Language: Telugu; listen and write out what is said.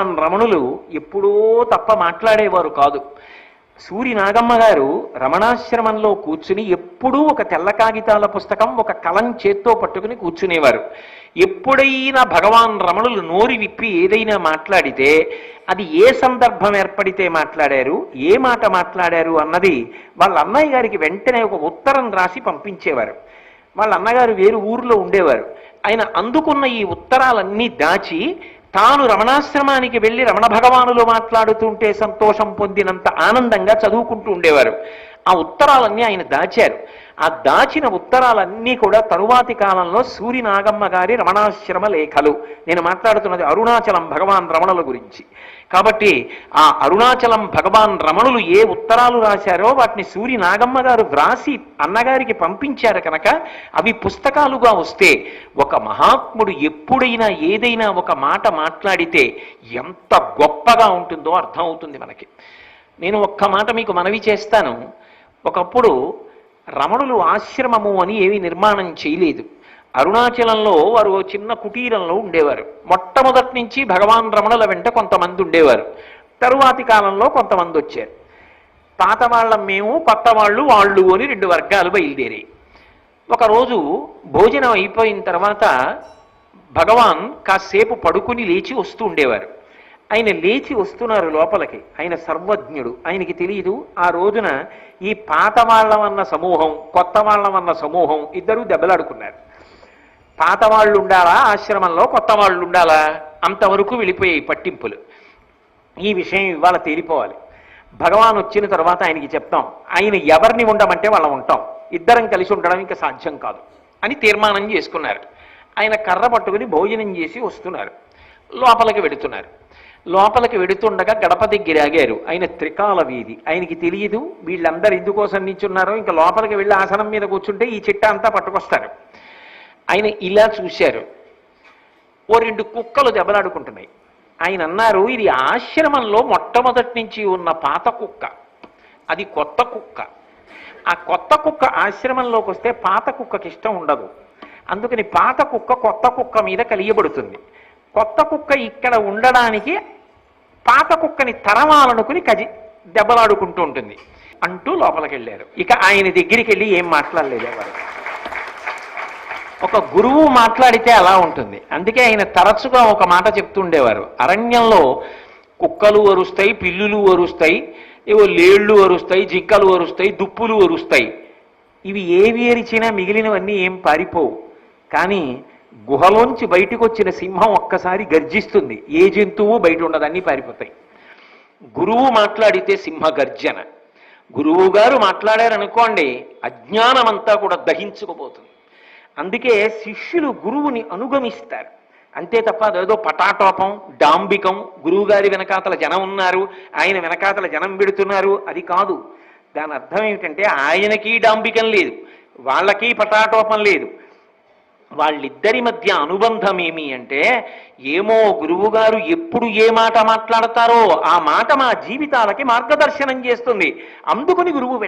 రమణులు ఎప్పుడూ తప్ప మాట్లాడేవారు కాదు. సూరి నాగమ్మ గారు రమణాశ్రమంలో కూర్చుని ఎప్పుడూ ఒక తెల్ల కాగితాల పుస్తకం ఒక కలం చేత్తో పట్టుకుని కూర్చునేవారు. ఎప్పుడైనా భగవాన్ రమణులు నోరి విప్పి ఏదైనా మాట్లాడితే అది ఏ సందర్భం ఏర్పడితే మాట్లాడారు ఏ మాట మాట్లాడారు అన్నది వాళ్ళ అన్నయ్య గారికి వెంటనే ఒక ఉత్తరం రాసి పంపించేవారు. వాళ్ళ అన్నగారు వేరు ఊర్లో ఉండేవారు. ఆయన అందుకున్న ఈ ఉత్తరాలన్నీ దాచి తాను రమణాశ్రమానికి వెళ్ళి రమణ భగవానులు మాట్లాడుతుంటే సంతోషం పొందినంత ఆనందంగా చదువుకుంటూ ఉండేవారు. ఆ ఉత్తరాలన్నీ ఆయన దాచారు. ఆ దాచిన ఉత్తరాలన్నీ కూడా తరువాతి కాలంలో సూరి నాగమ్మ గారి రమణాశ్రమ లేఖలు. నేను మాట్లాడుతున్నది అరుణాచలం భగవాన్ రమణుల గురించి. కాబట్టి ఆ అరుణాచలం భగవాన్ రమణులు ఏ ఉత్తరాలు రాశారో వాటిని సూరి నాగమ్మ గారు వ్రాసి అన్నగారికి పంపించారు కనుక అవి పుస్తకాలుగా వస్తే ఒక మహాత్ముడు ఎప్పుడైనా ఏదైనా ఒక మాట మాట్లాడితే ఎంత గొప్పగా ఉంటుందో అర్థమవుతుంది మనకి. నేను ఒక్క మాట మీకు మనవి చేస్తాను. ఒకప్పుడు రమణులు ఆశ్రమము అని ఏమీ నిర్మాణం చేయలేదు. అరుణాచలంలో వారు చిన్న కుటీరంలో ఉండేవారు. మొట్టమొదటి నుంచి భగవాన్ రమణుల వెంట కొంతమంది ఉండేవారు. తరువాతి కాలంలో కొంతమంది వచ్చారు. పాత వాళ్ళం మేము కొత్త వాళ్ళు వాళ్ళు అని రెండు వర్గాలు బయలుదేరాయి ఒకరోజు భోజనం అయిపోయిన తర్వాత భగవాన్ కాసేపు పడుకుని లేచి వస్తూ ఉండేవారు. ఆయన లేచి వస్తున్నారు లోపలికి. ఆయన సర్వజ్ఞుడు. ఆయనకి తెలియదు ఆ రోజున ఈ పాత వాళ్ళమన్న సమూహం కొత్త వాళ్ళమన్న సమూహం ఇద్దరూ దెబ్బలాడుకున్నారు. పాత వాళ్ళు ఉండాలా? ఆశ్రమంలో కొత్త వాళ్ళు ఉండాలా? అంతవరకు వెళ్ళిపోయాయి పట్టింపులు. ఈ విషయం ఇవాళ తేలిపోవాలి. భగవాన్ వచ్చిన తర్వాత ఆయనకి చెప్తాం ఆయన ఎవరిని ఉండమంటే వాళ్ళం ఉంటాం. ఇద్దరం కలిసి ఉండడం ఇంకా సాధ్యం కాదు అని తీర్మానం చేసుకున్నారు. ఆయన కర్ర పట్టుకుని భోజనం చేసి వస్తున్నారు. లోపలికి వెడుతున్నారు లోపలికి వెడుతుండగా గడప దగ్గర ఆగారు. ఆయన త్రికాల వీధి. ఆయనకి తెలియదు వీళ్ళందరూ ఎందుకోసం నించున్నారో ఇంకా లోపలికి వెళ్ళి ఆసనం మీద కూర్చుంటే ఈ చిట్ట అంతా పట్టుకొస్తారు. ఆయన ఇలా చూశారు. ఓ రెండు కుక్కలు దెబ్బలాడుకుంటున్నాయి. ఆయన అన్నారు ఇది ఆశ్రమంలో మొట్టమొదటి నుంచి ఉన్న పాత కుక్క. అది కొత్త కుక్క. ఆ కొత్త కుక్క ఆశ్రమంలోకి వస్తే పాత కుక్కకి ఇష్టం ఉండదు. అందుకని పాత కుక్క కొత్త కుక్క మీద కలియబడుతుంది. కొత్త కుక్క ఇక్కడ ఉండడానికి పాత కుక్కని తరమాలనుకుని కజి దెబ్బలాడుకుంటూ ఉంటుంది. అంటూ లోపలికి వెళ్ళారు ఇక ఆయన దగ్గరికి వెళ్ళి ఏం మాట్లాడలేదు ఎవరు. ఒక గురువు మాట్లాడితే అలా ఉంటుంది. అందుకే ఆయన తరచుగా ఒక మాట చెప్తుండేవారు అరణ్యంలో కుక్కలు అరుస్తాయి పిల్లులు అరుస్తాయి ఏవో లేళ్ళు అరుస్తాయి జింకలు అరుస్తాయి దుప్పులు అరుస్తాయి. ఇవి ఏవి అరిచినా మిగిలినవన్నీ ఏం పారిపోవు. కానీ గుహలోంచి బయటకు వచ్చిన సింహం ఒక్కసారి గర్జిస్తుంది. ఏ జంతువు బయట ఉండదు పారిపోతాయి. గురువు మాట్లాడితే సింహ గర్జన. గురువు గారు మాట్లాడారనుకోండి అజ్ఞానమంతా కూడా దహించుకుపోతుంది. అందుకే శిష్యులు గురువుని అనుగమిస్తారు. అంతే తప్ప అదేదో పటాటోపం డాంబికం గురువుగారి వెనకాతల జనం ఉన్నారు ఆయన వెనకాతల జనం పెడుతున్నారు అది కాదు. దాని అర్థం ఏమిటంటే ఆయనకి డాంబికం లేదు వాళ్ళకి పటాటోపం లేదు వాళ్ళిద్దరి మధ్య అనుబంధం ఏమి అంటే ఏమో గురువుగారు ఎప్పుడు ఏ మాట మాట్లాడతారో ఆ మాట మా జీవితాలకి మార్గదర్శనం చేస్తుంది. అందుకుని గురువు